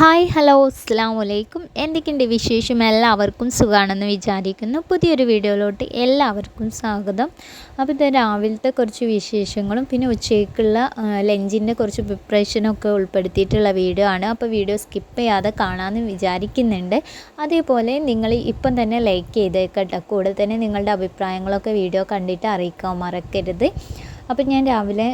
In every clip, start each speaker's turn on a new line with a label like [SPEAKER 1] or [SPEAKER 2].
[SPEAKER 1] Hi hello അസ്സാം വലൈക്കും എന്തൊക്കെയുണ്ട് വിശേഷം? എല്ലാവർക്കും സുഖമാണെന്ന് വിചാരിക്കുന്നു. പുതിയൊരു വീഡിയോയിലോട്ട് എല്ലാവർക്കും സ്വാഗതം. അപ്പോൾ ഇത് രാവിലത്തെ കുറച്ച് വിശേഷങ്ങളും പിന്നെ ഉച്ചയ്ക്കുള്ള ലഞ്ചിന്റെ കുറച്ച് പ്രിപ്പറേഷനൊക്കെ ഉൾപ്പെടുത്തിയിട്ടുള്ള വീഡിയോ ആണ്. അപ്പോൾ വീഡിയോ സ്കിപ്പ് ചെയ്യാതെ കാണാമെന്ന് വിചാരിക്കുന്നുണ്ട്. അതേപോലെ നിങ്ങൾ ഇപ്പം തന്നെ ലൈക്ക് ചെയ്തേക്കട്ടെ കൂടെ തന്നെ നിങ്ങളുടെ അഭിപ്രായങ്ങളൊക്കെ വീഡിയോ കണ്ടിട്ട് അറിയിക്കാൻ മറക്കരുത്. അപ്പം ഞാൻ രാവിലെ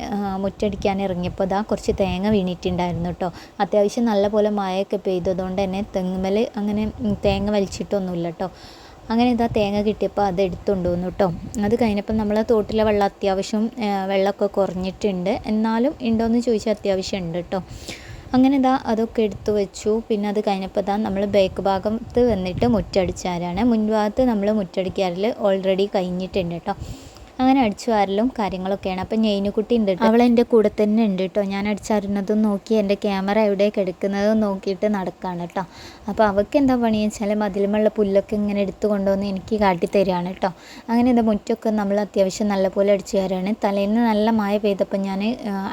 [SPEAKER 1] മുറ്റടിക്കാൻ ഇറങ്ങിയപ്പോൾ ഇതാ കുറച്ച് തേങ്ങ വീണിട്ടുണ്ടായിരുന്നു കേട്ടോ അത്യാവശ്യം നല്ലപോലെ മഴയൊക്കെ പെയ്തതുകൊണ്ട് തന്നെ തെങ്ങുമൽ അങ്ങനെ തേങ്ങ വലിച്ചിട്ടൊന്നുമില്ല കേട്ടോ അങ്ങനെ ഇതാ തേങ്ങ കിട്ടിയപ്പോൾ അത് എടുത്തുകൊണ്ട് വന്നു കേട്ടോ അത് കഴിഞ്ഞപ്പോൾ നമ്മളെ തോട്ടിലെ വെള്ളം അത്യാവശ്യം വെള്ളമൊക്കെ കുറഞ്ഞിട്ടുണ്ട്. എന്നാലും ഉണ്ടോയെന്ന് ചോദിച്ചാൽ അത്യാവശ്യം ഉണ്ട് കേട്ടോ അങ്ങനെ ഇതാ അതൊക്കെ എടുത്തു വെച്ചു. പിന്നെ അത് കഴിഞ്ഞപ്പോൾ ഇതാ നമ്മൾ ബേക്ക് ഭാഗത്ത് വന്നിട്ട് മുറ്റടിച്ചാരാണ്. മുൻഭാഗത്ത് നമ്മൾ മുറ്റടിക്കാറിൽ ഓൾറെഡി കഴിഞ്ഞിട്ടുണ്ട് കേട്ടോ അങ്ങനെ അടിച്ചു വാരലും കാര്യങ്ങളൊക്കെയാണ്. അപ്പം ഞെയിനുകുട്ടി ഉണ്ട് അവൾ എന്റെ കൂടെ തന്നെ ഉണ്ട് കേട്ടോ ഞാൻ അടിച്ചാരുന്നതും നോക്കി എന്റെ ക്യാമറ എവിടെ കിടക്കുന്നതും നോക്കിയിട്ട് നടക്കുകയാണ് കേട്ടോ അപ്പോൾ അവൾക്ക് എന്താ പണി വെച്ചാൽ മതിലുമുള്ള പുല്ലൊക്കെ ഇങ്ങനെ എടുത്തു കൊണ്ടുവന്ന് എനിക്ക് കാട്ടി തരികയാണ് കേട്ടോ അങ്ങനെ എന്താ മുറ്റൊക്കെ നമ്മൾ അത്യാവശ്യം നല്ലപോലെ അടിച്ചു തരാണ് തലേന്ന് നല്ല മഴ പെയ്തപ്പോൾ ഞാൻ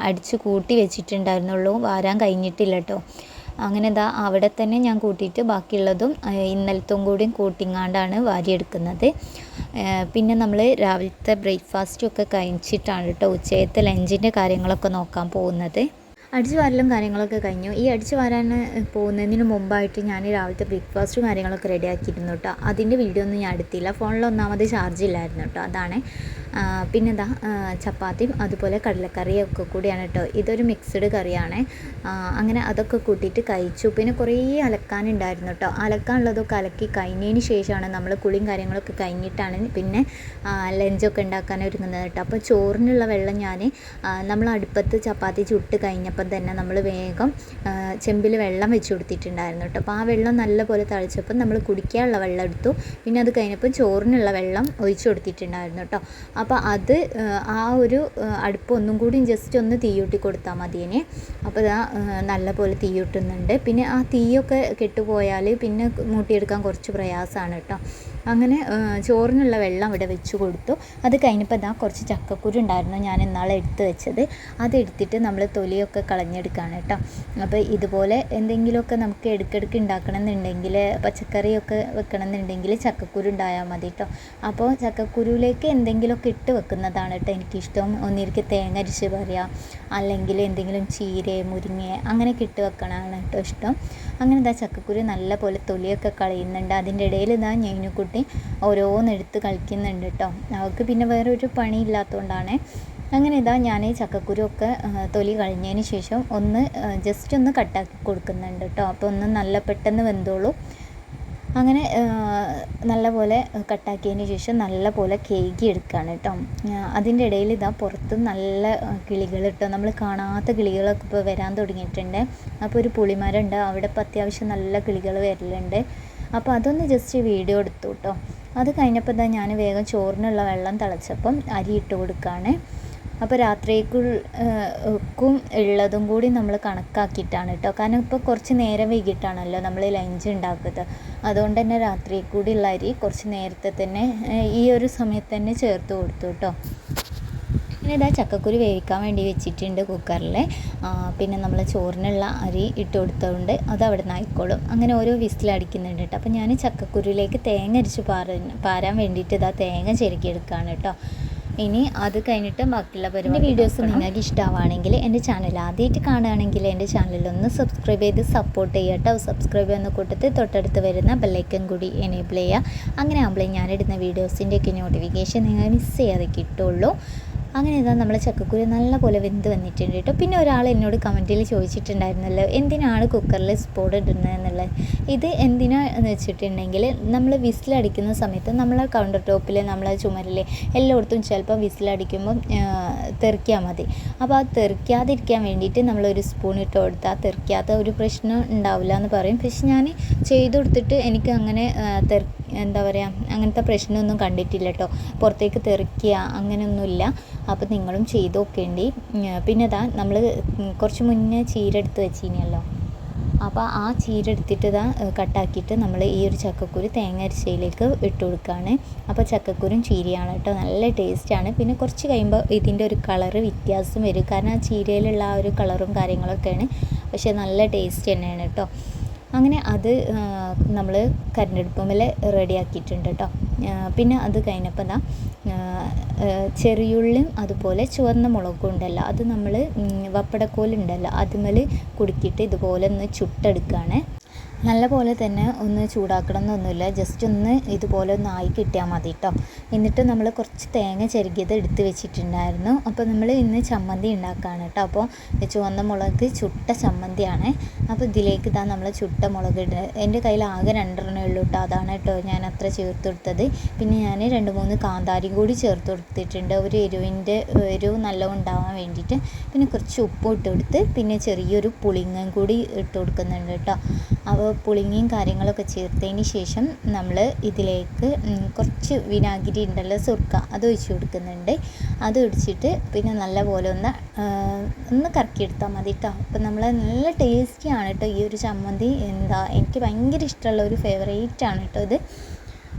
[SPEAKER 1] അടിച്ച് കൂട്ടി വെച്ചിട്ടുണ്ടായിരുന്നുള്ളൂ. വാരാൻ കഴിഞ്ഞിട്ടില്ല കേട്ടോ അങ്ങനെ ഇതാ അവിടെ തന്നെ ഞാൻ കൂട്ടിയിട്ട് ബാക്കിയുള്ളതും ഇന്നലത്തും കൂടിയും കൂട്ടിങ്ങാണ്ടാണ് വാരിയെടുക്കുന്നത്. പിന്നെ നമ്മൾ രാവിലത്തെ ബ്രേക്ക്ഫാസ്റ്റും ഒക്കെ കഴിച്ചിട്ടാണ് കേട്ടോ ഉച്ചയത്തെ ലഞ്ചിന്റെ കാര്യങ്ങളൊക്കെ നോക്കാൻ പോകുന്നത്. അടിച്ചു വാരലും കാര്യങ്ങളൊക്കെ കഴിഞ്ഞു. ഈ അടിച്ചു വാരാൻ പോകുന്നതിന് മുമ്പായിട്ട് ഞാൻ രാവിലത്തെ ബ്രേക്ക്ഫാസ്റ്റും കാര്യങ്ങളൊക്കെ റെഡി ആക്കിയിരുന്നു കേട്ടോ. അതിന്റെ വീഡിയോ ഒന്നും ഞാൻ എടുത്തില്ല. ഫോണിൽ ഒന്നാമത് ചാർജ് ഇല്ലായിരുന്നു കേട്ടോ. അതാണ്. പിന്നെ എന്താ ചപ്പാത്തിയും അതുപോലെ കടലക്കറിയും ഒക്കെ കൂടിയാണ് കേട്ടോ ഇതൊരു മിക്സ്ഡ് കറിയാണ്. അങ്ങനെ അതൊക്കെ കൂട്ടിയിട്ട് കഴിച്ചു. പിന്നെ കുറേ അലക്കാനുണ്ടായിരുന്നു കേട്ടോ അലക്കാനുള്ളതൊക്കെ അലക്കി കഴിഞ്ഞതിന് ശേഷമാണ് നമ്മൾ കുളിയും കാര്യങ്ങളൊക്കെ കഴിഞ്ഞിട്ടാണ് പിന്നെ ലഞ്ചൊക്കെ ഉണ്ടാക്കാൻ ഒരുങ്ങുന്നത് കേട്ടോ അപ്പോൾ ചോറിനുള്ള വെള്ളം ഞാൻ നമ്മൾ അടുപ്പത്ത് ചപ്പാത്തി ചുട്ട് കഴിഞ്ഞപ്പം തന്നെ നമ്മൾ വേഗം ചെമ്പിൽ വെള്ളം വെച്ച് കൊടുത്തിട്ടുണ്ടായിരുന്നു കേട്ടോ അപ്പോൾ ആ വെള്ളം നല്ലപോലെ തളിച്ചപ്പോൾ നമ്മൾ കുടിക്കാനുള്ള വെള്ളം എടുത്തു. പിന്നെ അത് കഴിഞ്ഞപ്പോൾ ചോറിനുള്ള വെള്ളം ഒഴിച്ചു കൊടുത്തിട്ടുണ്ടായിരുന്നു കേട്ടോ അപ്പോൾ അത് ആ ഒരു അടുപ്പ് ഒന്നും കൂടി ജസ്റ്റ് ഒന്ന് തീയൂട്ടി കൊടുത്താൽ മതിയേനെ. അപ്പോൾ ഇതാ നല്ല പോലെ തീയൂട്ടുന്നുണ്ട്. പിന്നെ ആ തീയൊക്കെ കെട്ടുപോയാൽ പിന്നെ മൂട്ടിയെടുക്കാൻ കുറച്ച് പ്രയാസമാണ് കേട്ടോ അങ്ങനെ ചോറിനുള്ള വെള്ളം ഇവിടെ വെച്ച് കൊടുത്തു. അത് കഴിഞ്ഞപ്പോൾ ഇതാ കുറച്ച് ചക്കക്കുരു ഉണ്ടായിരുന്നു ഞാൻ ഇന്നാളെ എടുത്ത് വെച്ചത്. അതെടുത്തിട്ട് നമ്മൾ തൊലിയൊക്കെ കളഞ്ഞെടുക്കുകയാണ് കേട്ടോ അപ്പോൾ ഇതുപോലെ എന്തെങ്കിലുമൊക്കെ നമുക്ക് ഇടയ്ക്കിടയ്ക്ക് ഉണ്ടാക്കണം എന്നുണ്ടെങ്കിൽ പച്ചക്കറിയൊക്കെ വെക്കണം എന്നുണ്ടെങ്കിൽ ചക്കക്കുരു ഉണ്ടായാൽ മതി കേട്ടോ അപ്പോൾ ചക്കക്കുരുവിലേക്ക് എന്തെങ്കിലുമൊക്കെ ഇട്ട് വെക്കുന്നതാണ് കേട്ടോ എനിക്കിഷ്ടം. ഒന്നിരിക്ക് തേങ്ങ അരിച്ച് പറയാം അല്ലെങ്കിൽ എന്തെങ്കിലും ചീര മുരിങ്ങ അങ്ങനെയൊക്കെ ഇട്ട് വെക്കണമാണ് കേട്ടോ ഇഷ്ടം. അങ്ങനെ ഇതാ ചക്കക്കുരു നല്ല പോലെ തൊലിയൊക്കെ കളയുന്നുണ്ട്. അതിന്റെ ഇടയിൽ ഇതാ ഞെയിനുക്കുട്ടി ഓരോന്നെടുത്ത് കളിക്കുന്നുണ്ട് കേട്ടോ. അവൾക്ക് പിന്നെ വേറൊരു പണി ഇല്ലാത്തതുകൊണ്ടാണ് അങ്ങനെ ഇതാ ഞാൻ ചക്കക്കുരു ഒക്കെ തൊലി കഴിഞ്ഞതിന് ശേഷം ഒന്ന് ജസ്റ്റ് ഒന്ന് കട്ടാക്കി കൊടുക്കുന്നുണ്ട് കേട്ടോ. അപ്പോൾ ഒന്ന് നല്ല പെട്ടെന്ന് വെന്തോളൂ. അങ്ങനെ നല്ലപോലെ കട്ടാക്കിയതിന് ശേഷം നല്ലപോലെ കേകി എടുക്കുകയാണ് കേട്ടോ അതിന്റെ ഇടയിൽ ഇതാ പുറത്ത് നല്ല കിളികൾ കേട്ടോ നമ്മൾ കാണാത്ത കിളികളൊക്കെ ഇപ്പോൾ വരാൻ തുടങ്ങിയിട്ടുണ്ട്. അപ്പോൾ ഒരു പുളിമരം ഉണ്ട് അവിടെ ഇപ്പോൾ അത്യാവശ്യം നല്ല കിളികൾ വരലുണ്ട്. അപ്പോൾ അതൊന്ന് ജസ്റ്റ് വീഡിയോ എടുത്തു കേട്ടോ. അത് കഴിഞ്ഞപ്പോൾ ഇതാ ഞാൻ വേഗം ചോറിനുള്ള വെള്ളം തിളച്ചപ്പം അരി ഇട്ട് കൊടുക്കുകയാണ്. അപ്പോൾ രാത്രിക്കും ഉള്ളതും കൂടി നമ്മൾ കണക്കാക്കിയിട്ടാണ് കേട്ടോ കാരണം ഇപ്പോൾ കുറച്ച് നേരം വൈകിട്ടാണല്ലോ നമ്മൾ ലഞ്ച് ഉണ്ടാക്കുന്നത്. അതുകൊണ്ട് തന്നെ രാത്രി ഉള്ള അരി കുറച്ച് നേരത്തെ തന്നെ ഈ ഒരു സമയത്ത് തന്നെ ചേർത്ത് കൊടുത്തു കേട്ടോ പിന്നെ ഇതാ ചക്കക്കുരു വേവിക്കാൻ വേണ്ടി വെച്ചിട്ടുണ്ട് കുക്കറിൽ പിന്നെ നമ്മൾ ചോറിനുള്ള അരി ഇട്ട് കൊടുത്തതുകൊണ്ട് അത് അവിടെ നിന്ന് ആയിക്കോളും. അങ്ങനെ ഓരോ വിസിലടിക്കുന്നുണ്ട് കേട്ടോ അപ്പോൾ ഞാൻ ചക്കക്കുരുവിലേക്ക് തേങ്ങ അരിച്ച് പാറ പാരാൻ വേണ്ടിയിട്ട് ഇതാ തേങ്ങ ചെരുക്കിയെടുക്കുകയാണ് കേട്ടോ ഇനി അത് കഴിഞ്ഞിട്ട് ബാക്കിയുള്ള പരിപാടി വീഡിയോസ് നിങ്ങൾക്ക് ഇഷ്ടമാണെങ്കിൽ എന്റെ ചാനൽ ആദ്യമായിട്ട് കാണുകയാണെങ്കിൽ എന്റെ ചാനലൊന്ന് സബ്സ്ക്രൈബ് ചെയ്ത് സപ്പോർട്ട് ചെയ്യുക കേട്ടോ. സബ്സ്ക്രൈബ് ചെയ്യുന്ന കൂട്ടത്തിൽ തൊട്ടടുത്ത് വരുന്ന ബെല്ലൈക്കൻ കൂടി എനേബിൾ ചെയ്യുക. അങ്ങനെ ആകുമ്പോഴേ ഞാനിടുന്ന വീഡിയോസിന്റെയൊക്കെ നോട്ടിഫിക്കേഷൻ നിങ്ങൾ മിസ് ചെയ്യാതെ കിട്ടുള്ളൂ. അങ്ങനെ ഇതാ നമ്മളെ ചക്കക്കുരു നല്ലപോലെ വെന്ത് വന്നിട്ടുണ്ട് കേട്ടോ. പിന്നെ ഒരാൾ എന്നോട് കമന്റിൽ ചോദിച്ചിട്ടുണ്ടായിരുന്നല്ലോ എന്തിനാണ് കുക്കറിൽ സ്പോട്ട് ഇടുന്നത് എന്നുള്ളത്? ഇത് എന്തിനാന്ന് വെച്ചിട്ടുണ്ടെങ്കിൽ നമ്മൾ വിസിലടിക്കുന്ന സമയത്ത് നമ്മളെ കൗണ്ടർ ടോപ്പിൽ നമ്മളെ ചുമരിൽ എല്ലായിടത്തും ചിലപ്പോൾ വിസിലടിക്കുമ്പം തെറിക്കാൻ മതി. അപ്പോൾ ആ തെറിക്കാതിരിക്കാൻ വേണ്ടിയിട്ട് നമ്മളൊരു സ്പൂൺ ഇട്ട് കൊടുത്താൽ തെറിക്കാത്ത ഒരു പ്രശ്നം ഉണ്ടാവില്ല എന്ന് പറയും. പക്ഷെ ഞാൻ ചെയ്തു കൊടുത്തിട്ട് എനിക്ക് അങ്ങനെ തെറി എന്താ പറയുക അങ്ങനത്തെ പ്രശ്നമൊന്നും കണ്ടിട്ടില്ല കേട്ടോ പുറത്തേക്ക് തെറിക്കുക അങ്ങനെയൊന്നുമില്ല അപ്പോൾ നിങ്ങളും ചെയ്ത് നോക്കേണ്ടി. പിന്നെ ഇതാ നമ്മൾ കുറച്ച് മുന്നേ ചീര എടുത്ത് വെച്ചിനല്ലോ. അപ്പോൾ ആ ചീര എടുത്തിട്ട് ഇതാ കട്ടാക്കിയിട്ട് നമ്മൾ ഈ ഒരു ചക്കക്കുരു തേങ്ങ അരിശയിലേക്ക് ഇട്ട് കൊടുക്കുകയാണ് അപ്പോൾ ചക്കക്കുരും ചീരയാണ് കേട്ടോ നല്ല ടേസ്റ്റാണ് പിന്നെ കുറച്ച് കഴിയുമ്പോൾ ഇതിന്റെ ഒരു കളറ് വ്യത്യാസം വരും. കാരണം ആ ചീരയിലുള്ള ആ ഒരു കളറും കാര്യങ്ങളൊക്കെയാണ്. പക്ഷേ നല്ല ടേസ്റ്റ് തന്നെയാണ് കേട്ടോ അങ്ങനെ അത് നമ്മൾ കരണ്ടടുപ്പുമ്മൽ റെഡിയാക്കിയിട്ടുണ്ട് കേട്ടോ പിന്നെ അത് കഴിഞ്ഞപ്പോൾ ദാ ചെറിയുള്ളിയും അതുപോലെ ചുവന്ന മുളകും ഉണ്ടല്ലോ അത് നമ്മൾ വപ്പടക്കോലുണ്ടല്ലോ അതുമ്മൽ കുടുക്കിയിട്ട് ഇതുപോലെ ഒന്ന് ചുട്ടെടുക്കുകയാണ് നല്ല പോലെ തന്നെ ഒന്ന് ചൂടാക്കണം എന്നൊന്നുമില്ല ജസ്റ്റ് ഒന്ന് ഇതുപോലെ ഒന്ന് ആയി കിട്ടിയാൽ മതി കേട്ടോ എന്നിട്ട് നമ്മൾ കുറച്ച് തേങ്ങ ചെരുകിയത് എടുത്ത് വെച്ചിട്ടുണ്ടായിരുന്നു. അപ്പോൾ നമ്മൾ ഇന്ന് ചമ്മന്തി ഉണ്ടാക്കുകയാണ് കേട്ടോ അപ്പോൾ ചുവന്ന മുളക് ചുട്ട ചമ്മന്തിയാണ്. അപ്പോൾ ഇതിലേക്ക് ഇതാ നമ്മൾ ചുട്ട മുളക് ഇടുന്നത് എന്റെ കയ്യിൽ ആകെ രണ്ടെണ്ണേ ഉള്ളൂ കേട്ടോ അതാണ് കേട്ടോ ഞാൻ അത്ര ചേർത്ത് കൊടുത്തത്. പിന്നെ ഞാൻ രണ്ട് മൂന്ന് കാന്താരിയും കൂടി ചേർത്ത് കൊടുത്തിട്ടുണ്ട്. ഒരു എരിവിന്റെ എരിവ് നല്ല ഉണ്ടാവാൻ വേണ്ടിയിട്ട്. പിന്നെ കുറച്ച് ഉപ്പ് ഇട്ട് കൊടുത്ത് പിന്നെ ചെറിയൊരു പുളിങ്ങയും കൂടി ഇട്ട് കൊടുക്കുന്നുണ്ട് കേട്ടോ അപ്പോൾ പുളിങ്ങയും കാര്യങ്ങളൊക്കെ ചേർത്തതിന് ശേഷം നമ്മൾ ഇതിലേക്ക് കുറച്ച് വിനാഗിരി ഉണ്ടല്ലോ സുർക്ക അത് ഒഴിച്ച് കൊടുക്കുന്നുണ്ട്. അത് ഒഴിച്ചിട്ട് പിന്നെ നല്ല പോലെ ഒന്ന് ഒന്ന് കറക്കിയെടുത്താൽ മതി കേട്ടോ അപ്പം നമ്മൾ നല്ല ടേസ്റ്റിയാണ് കേട്ടോ ഈ ഒരു ചമ്മന്തി. എന്താ എനിക്ക് ഭയങ്കര ഇഷ്ടമുള്ള ഒരു ഫേവറേറ്റ് ആണ് കേട്ടോ ഇത്.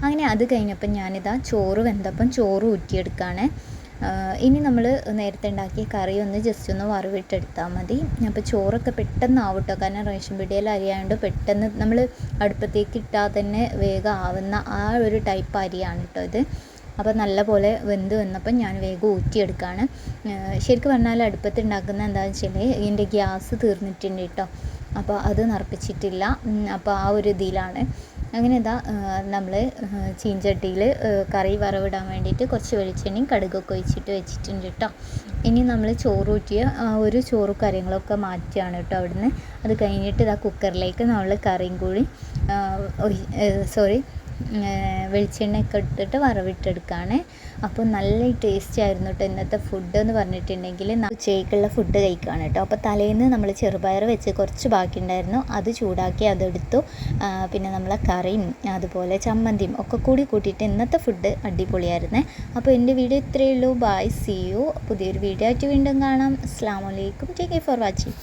[SPEAKER 1] അങ്ങനെ അത് കഴിഞ്ഞപ്പം ഞാനിതാ ചോറ് വെന്തപ്പം ചോറ് ഊറ്റിയെടുക്കുകയാണ് ഇനി നമ്മൾ നേരത്തെ ഉണ്ടാക്കിയ കറി ഒന്ന് ജസ്റ്റ് ഒന്ന് വറവിട്ടെടുത്താൽ മതി. അപ്പോൾ ചോറൊക്കെ പെട്ടെന്ന് ആവട്ടോ കാരണം റേഷൻ പിടിയിൽ അരിയായതുകൊണ്ട് പെട്ടെന്ന് നമ്മൾ അടുപ്പത്തേക്ക് ഇട്ടാൽ തന്നെ വേഗം ആവുന്ന ആ ഒരു ടൈപ്പ് അരിയാണ് കേട്ടോ ഇത്. അപ്പോൾ നല്ല പോലെ വെന്ത് വന്നപ്പോൾ ഞാൻ വേഗം ഊറ്റിയെടുക്കുകയാണ് ശരിക്കും പറഞ്ഞാൽ അടുപ്പത്ത് ഉണ്ടാക്കുന്ന എന്താണെന്ന് വെച്ചാൽ ഇതിന്റെ ഗ്യാസ് തീർന്നിട്ടുണ്ട് കേട്ടോ അപ്പോൾ അത് നിറപ്പിച്ചിട്ടില്ല. അപ്പോൾ ആ ഒരു ഇതിലാണ്. അങ്ങനെ ഇതാ നമ്മൾ ചീഞ്ചട്ടിയിൽ കറി വറവിടാൻ വേണ്ടിയിട്ട് കുറച്ച് വെളിച്ചെണ്ണയും കടുകൊക്കെ ഒഴിച്ചിട്ട് വെച്ചിട്ടുണ്ട് കേട്ടോ ഇനി നമ്മൾ ചോറ് ഊറ്റിയ ഒരു ചോറ് കാര്യങ്ങളൊക്കെ മാറ്റുകയാണ് കേട്ടോ അവിടുന്ന്. അത് കഴിഞ്ഞിട്ട് ഇതാ കുക്കറിലേക്ക് നമ്മൾ കറിയും കൂടി സോറി വെളിച്ചെണ്ണയൊക്കെ ഇട്ടിട്ട് വറവിട്ടെടുക്കുകയാണ് അപ്പോൾ നല്ല ടേസ്റ്റ് ആയിരുന്നു കേട്ടോ ഇന്നത്തെ ഫുഡ് എന്ന് പറഞ്ഞിട്ടുണ്ടെങ്കിൽ ഉച്ചയ്ക്കുള്ള ഫുഡ് കഴിക്കുകയാണ് കേട്ടോ അപ്പോൾ തലേന്ന് നമ്മൾ ചെറുപയർ വെച്ച് കുറച്ച് ബാക്കിയുണ്ടായിരുന്നു അത് ചൂടാക്കി അതെടുത്തു. പിന്നെ നമ്മളെ കറിയും അതുപോലെ ചമ്മന്തിയും ഒക്കെ കൂടി കൂട്ടിയിട്ട് ഇന്നത്തെ ഫുഡ് അടിപൊളിയായിരുന്നു. അപ്പോൾ എന്റെ വീഡിയോ ഇത്രയേ ഉള്ളൂ. ബൈ സി യു പുതിയൊരു വീഡിയോ ആയിട്ട് വീണ്ടും കാണാം. അസ്സാം വലൈക്കും ടേക്ക് ഫോർ വാച്ചിങ്